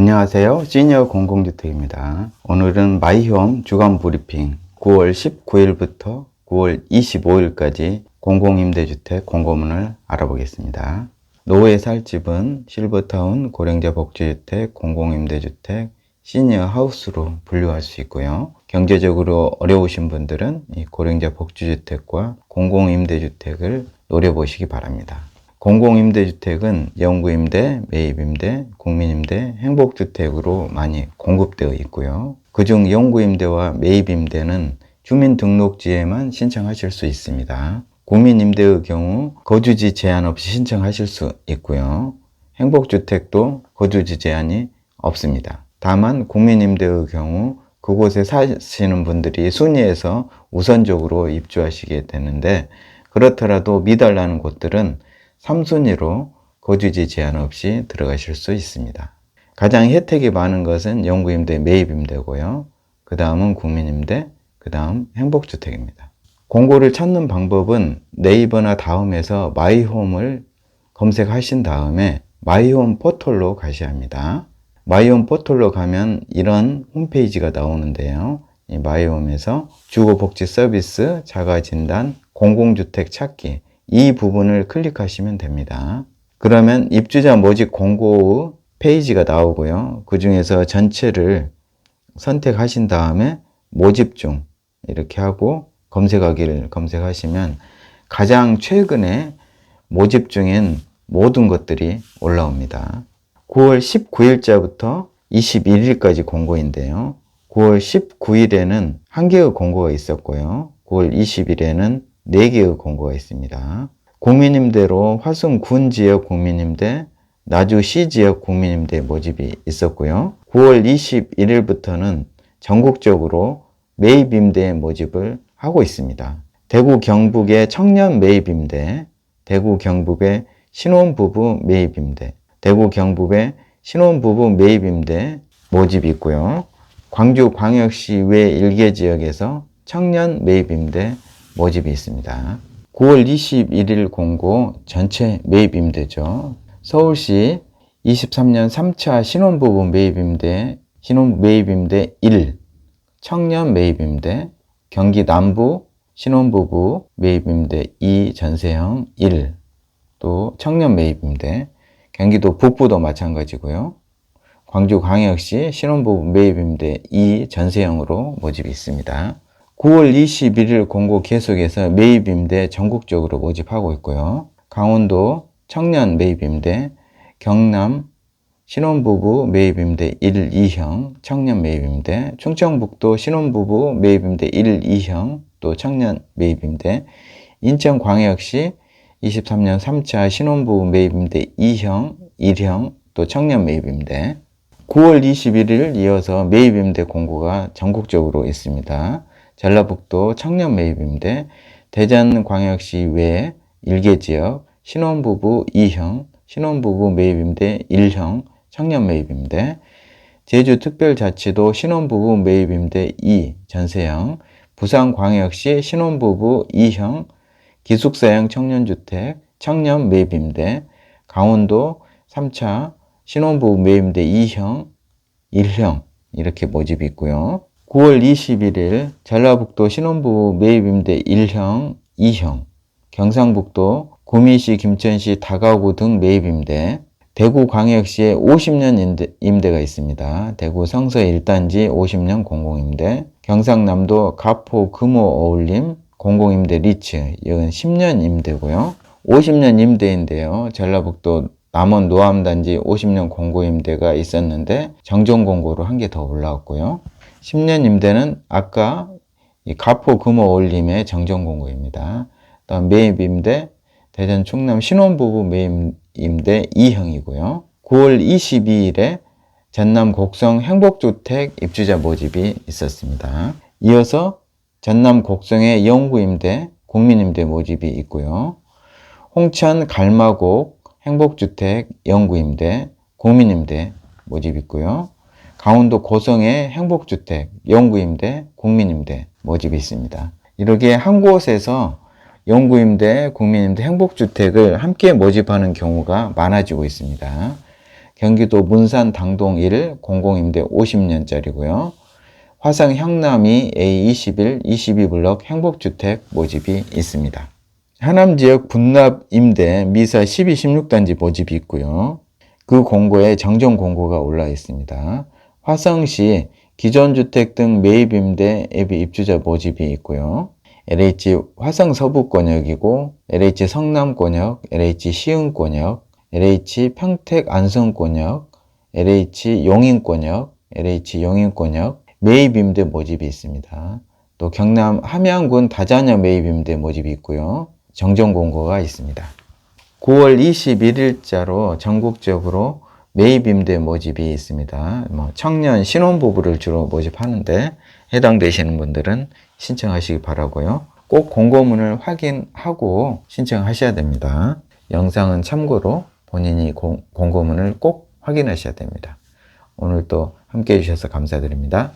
안녕하세요. 시니어 공공주택입니다. 오늘은 마이홈 주간 브리핑 9월 19일부터 9월 25일까지 공공임대주택 공고문을 알아보겠습니다. 노후에 살 집은 실버타운 고령자 복지주택, 공공임대주택, 시니어 하우스로 분류할 수 있고요. 경제적으로 어려우신 분들은 이 고령자 복지주택과 공공임대주택을 노려보시기 바랍니다. 공공임대주택은 영구임대, 매입임대, 국민임대, 행복주택으로 많이 공급되어 있고요. 그중 영구임대와 매입임대는 주민등록지에만 신청하실 수 있습니다. 국민임대의 경우 거주지 제한 없이 신청하실 수 있고요. 행복주택도 거주지 제한이 없습니다. 다만 국민임대의 경우 그곳에 사시는 분들이 순위에서 우선적으로 입주하시게 되는데 그렇더라도 미달나는 곳들은 3순위로 거주지 제한 없이 들어가실 수 있습니다. 가장 혜택이 많은 것은 영구임대 매입임대고요. 그 다음은 국민임대, 그 다음 행복주택입니다. 공고를 찾는 방법은 네이버나 다음에서 마이홈을 검색하신 다음에 마이홈 포털로 가셔야 합니다. 마이홈 포털로 가면 이런 홈페이지가 나오는데요. 이 마이홈에서 주거복지 서비스, 자가진단, 공공주택 찾기 이 부분을 클릭하시면 됩니다. 그러면 입주자 모집 공고의 페이지가 나오고요. 그 중에서 전체를 선택하신 다음에 모집 중 이렇게 하고 검색하기를 검색하시면 가장 최근에 모집 중인 모든 것들이 올라옵니다. 9월 19일자부터 21일까지 공고인데요. 9월 19일에는 한 개의 공고가 있었고요. 9월 20일에는 4개의 공고가 있습니다. 국민임대로 화순군 지역 국민임대, 나주 시 지역 국민임대 모집이 있었고요. 9월 21일부터는 전국적으로 매입임대 모집을 하고 있습니다. 대구 경북의 청년 매입임대, 대구 경북의 신혼부부 매입임대, 대구 경북의 신혼부부 매입임대 모집이 있고요. 광주 광역시 외 일개 지역에서 청년 매입임대 모집이 있습니다. 9월 21일 공고 전체 매입 임대죠. 서울시 23년 3차 신혼부부 매입 임대, 신혼 매입 임대 1, 청년 매입 임대, 경기 남부 신혼부부 매입 임대 2 전세형 1, 또 청년 매입 임대, 경기도 북부도 마찬가지고요. 광주 광역시 신혼부부 매입 임대 2 전세형으로 모집이 있습니다. 9월 21일 공고 계속해서 매입임대 전국적으로 모집하고 있고요. 강원도 청년 매입임대, 경남 신혼부부 매입임대 1, 2형 청년 매입임대, 충청북도 신혼부부 매입임대 1, 2형 또 청년 매입임대, 인천광역시 23년 3차 신혼부부 매입임대 2형, 1형 또 청년 매입임대, 9월 21일 이어서 매입임대 공고가 전국적으로 있습니다. 전라북도 청년 매입임대, 대전광역시 외 일개 지역 신혼부부 2형, 신혼부부 매입임대 1형, 청년 매입임대, 제주 특별자치도 신혼부부 매입임대 2 전세형, 부산광역시 신혼부부 2형, 기숙사형 청년주택, 청년 매입임대, 강원도 3차 신혼부부 매입임대 2형, 1형 이렇게 모집이 있고요. 9월 21일 전라북도 신혼부부 매입임대 1형, 2형, 경상북도 구미시, 김천시, 다가구 등 매입임대, 대구 광역시에 50년 임대, 임대가 있습니다. 대구 성서 1단지 50년 공공임대, 경상남도 가포 금호 어울림 공공임대 리츠 이건 10년 임대고요. 50년 임대인데요. 전라북도 남원 노암단지 50년 공고임대가 있었는데 정정 공고로 한 개 더 올라왔고요. 10년 임대는 아까 이 가포 금호 어울림의 정정 공고입니다. 다음 매입 임대 대전 충남 신혼부부 매입 임대 2형이고요. 9월 22일에 전남 곡성 행복주택 입주자 모집이 있었습니다. 이어서 전남 곡성의 영구임대 국민임대 모집이 있고요. 홍천 갈마곡 행복주택 영구임대 국민임대 모집 있고요. 강원도 고성의 행복주택 영구임대 국민임대 모집이 있습니다. 이렇게 한 곳에서 영구임대, 국민임대, 행복주택을 함께 모집하는 경우가 많아지고 있습니다. 경기도 문산 당동 1 공공임대 50년짜리고요. 화성 향남이 A21, 22블럭 행복주택 모집이 있습니다. 하남 지역 분납 임대 미사 12, 16단지 모집이 있고요. 그 공고에 정정 공고가 올라 있습니다. 화성 시 기존 주택 등 매입 임대 예비 입주자 모집이 있고요. LH 화성 서부 권역이고 LH 성남 권역, LH 시흥 권역, LH 평택 안성 권역, LH 용인 권역, LH 용인 권역 매입 임대 모집이 있습니다. 또 경남 함양군 다자녀 매입 임대 모집이 있고요. 정정 공고가 있습니다. 9월 21일자로 전국적으로 매입 임대 모집이 있습니다. 뭐 청년 신혼부부를 주로 모집하는데 해당되시는 분들은 신청하시기 바라고요. 꼭 공고문을 확인하고 신청하셔야 됩니다. 영상은 참고로 본인이 공, 공고문을 꼭 확인하셔야 됩니다. 오늘 또 함께 해주셔서 감사드립니다.